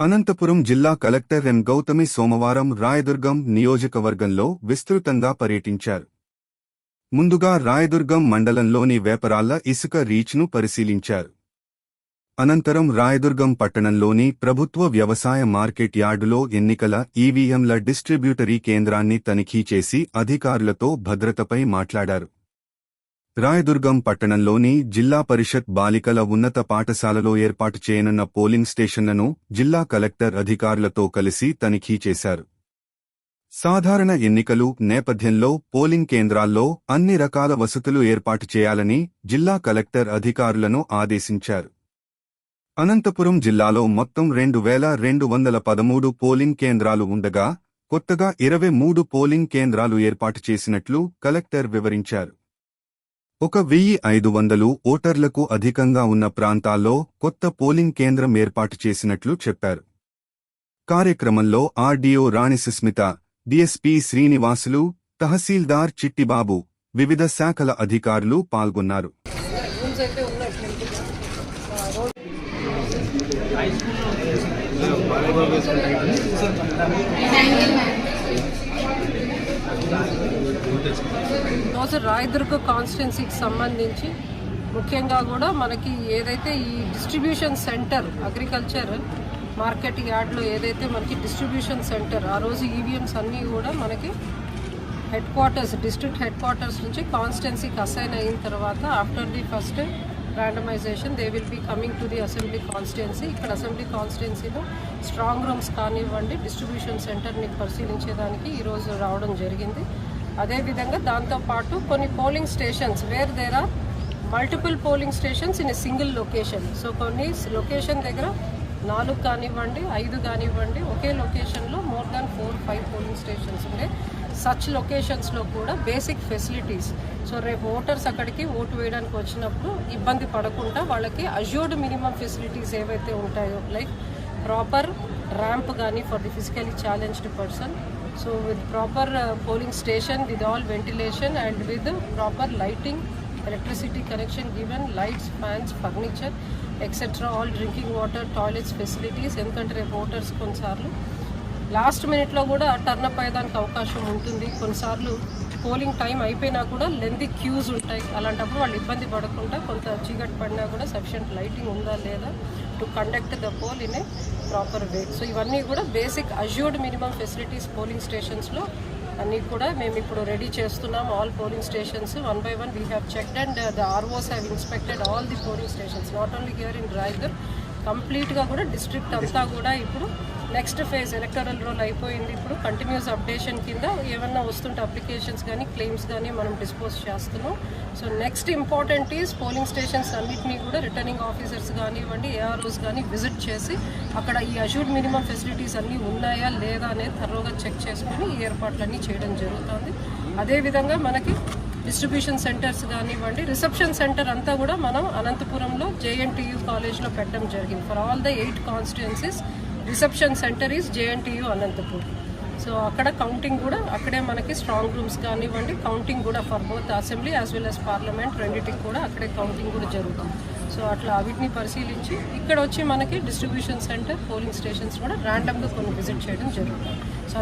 అనంతపురం జిల్లా కలెక్టర్ ఎన్. గౌతమి సోమవారం రాయదుర్గం నియోజకవర్గంలో విస్తృతంగా పర్యటించారు. ముందుగా రాయదుర్గం మండలంలోని వేపరాళ్ళ ఇసుక రీచ్ను పరిశీలించారు. అనంతరం రాయదుర్గం పట్టణంలోని ప్రభుత్వ వ్యవసాయ మార్కెట్ యార్డులో ఎన్నికల ఈవీఎంల డిస్ట్రిబ్యూటరీ కేంద్రాన్ని తనిఖీ చేసి అధికారులతో భద్రతపై మాట్లాడారు. రాయదుర్గం పట్టణంలోని జిల్లా పరిషత్ బాలికల ఉన్నత పాఠశాలలో ఏర్పాటు చేయనున్న పోలింగ్ స్టేషన్లను జిల్లా కలెక్టర్ అధికారులతో కలిసి తనిఖీ చేశారు. సాధారణ ఎన్నికలు నేపథ్యంలో పోలింగ్ కేంద్రాల్లో అన్ని రకాల వసతులు ఏర్పాటు చేయాలని జిల్లా కలెక్టర్ అధికారులను ఆదేశించారు. అనంతపురం జిల్లాలో మొత్తం రెండు వేల రెండు వందల పదమూడు పోలింగ్ కేంద్రాలు ఉండగా కొత్తగా ఇరవై మూడు పోలింగ్ కేంద్రాలు ఏర్పాటు చేసినట్లు కలెక్టర్ వివరించారు. ఒక వెయ్యి ఐదు వందలు ఓటర్లకు అధికంగా ఉన్న ప్రాంతాల్లో కొత్త పోలింగ్ కేంద్రం ఏర్పాటు చేసినట్లు చెప్పారు. కార్యక్రమంలో ఆర్డీఓ రాణి సుస్మిత డిఎస్పీ శ్రీనివాసులు తహసీల్దార్ చిట్టిబాబు వివిధ శాఖల అధికారులు పాల్గొన్నారు. రూమ్స్ రోజు రాయదుర్గ కాన్స్టిట్యున్సీకి సంబంధించి ముఖ్యంగా కూడా మనకి ఏదైతే ఈ డిస్ట్రిబ్యూషన్ సెంటర్ అగ్రికల్చర్ మార్కెట్ యార్డ్లో ఏదైతే మనకి డిస్ట్రిబ్యూషన్ సెంటర్ ఆ రోజు ఈవీఎంస్ అన్నీ కూడా మనకి headquarters district headquarters నుంచి కాన్స్టిట్యున్సీకి అసైన్ అయిన తర్వాత after the first randomisation they will be coming to the assembly constituency. ఇక్కడ అసెంబ్లీ కాన్స్టిట్యున్సీలో స్ట్రాంగ్ రూమ్స్ కానివ్వండి డిస్ట్రిబ్యూషన్ సెంటర్ని పరిశీలించేదానికి ఈరోజు రావడం జరిగింది. అదేవిధంగా దాంతోపాటు కొన్ని polling stations where there are multiple polling stations in a single location. So కొన్ని లొకేషన్ దగ్గర నాలుగు కానివ్వండి ఐదు కానివ్వండి ఒకే లొకేషన్లో more than four five polling stations ఉండే. సచ్ లొకేషన్స్లో కూడా బేసిక్ ఫెసిలిటీస్. సో రేపు ఓటర్స్ అక్కడికి ఓటు వేయడానికి వచ్చినప్పుడు ఇబ్బంది పడకుండా వాళ్ళకి అజ్యూర్డ్ మినిమం ఫెసిలిటీస్ ఏవైతే ఉంటాయో లైక్ ప్రాపర్ ర్యాంప్ కానీ for the physically challenged person so with proper polling station with all ventilation and with proper lighting electricity connection given lights fans furniture etcetera all drinking water toilets facilities ఎందుకంటే రేపు voters కొన్నిసార్లు. Last మినిట్లో కూడా turn up అయ్యేదానికి అవకాశం ఉంటుంది. కొన్నిసార్లు polling time అయిపోయినా కూడా లెంత్ క్యూస్ ఉంటాయి. అలాంటప్పుడు వాళ్ళు ఇబ్బంది పడకుండా కొంత చీకటి పడినా కూడా సఫిషియంట్ లైటింగ్ ఉందా లేదా to conduct the poll in a proper way so ఇవన్నీ కూడా basic assured minimum facilities polling స్టేషన్స్లో అన్నీ కూడా మేము ఇప్పుడు రెడీ చేస్తున్నాం. All polling stations one by one we have checked and the ROs have inspected all the polling stations not only here in Raigarh కంప్లీట్గా కూడా district అంతా కూడా ఇప్పుడు నెక్స్ట్ ఫేజ్ ఎలక్టరల్ రోల్ అయిపోయింది. ఇప్పుడు కంటిన్యూస్ అప్డేషన్ కింద ఏమన్నా వస్తుంటే అప్లికేషన్స్ కానీ క్లెయిమ్స్ కానీ మనం డిస్పోజ్ చేస్తున్నాం. So next important is polling stations అన్నింటినీ కూడా రిటర్నింగ్ ఆఫీసర్స్ కానివ్వండి ఏఆర్ఓస్ కానీ విజిట్ చేసి అక్కడ ఈ అష్యూర్డ్ మినిమం ఫెసిలిటీస్ అన్నీ ఉన్నాయా లేదా అనేది థర్రోగా చెక్ చేసుకుని ఈ ఏర్పాట్లన్నీ చేయడం జరుగుతుంది. అదేవిధంగా మనకి డిస్ట్రిబ్యూషన్ సెంటర్స్ కానివ్వండి రిసెప్షన్ సెంటర్ అంతా కూడా మనం అనంతపురంలో జేఎన్టీయూ కాలేజ్లో పెట్టడం జరిగింది. For all the eight constituencies reception centre is JNTU Anantapur. So అక్కడ కౌంటింగ్ కూడా అక్కడే మనకి స్ట్రాంగ్ రూమ్స్ కానివ్వండి కౌంటింగ్ కూడా for both assembly as well as parliament రెండింటికి కూడా అక్కడే కౌంటింగ్ కూడా జరుగుతుంది. సో అట్లా వీటిని పరిశీలించి ఇక్కడ వచ్చి మనకి డిస్ట్రిబ్యూషన్ సెంటర్ పోలింగ్ స్టేషన్స్ కూడా ర్యాండమ్గా కొన్ని విజిట్ చేయడం జరుగుతుంది. సో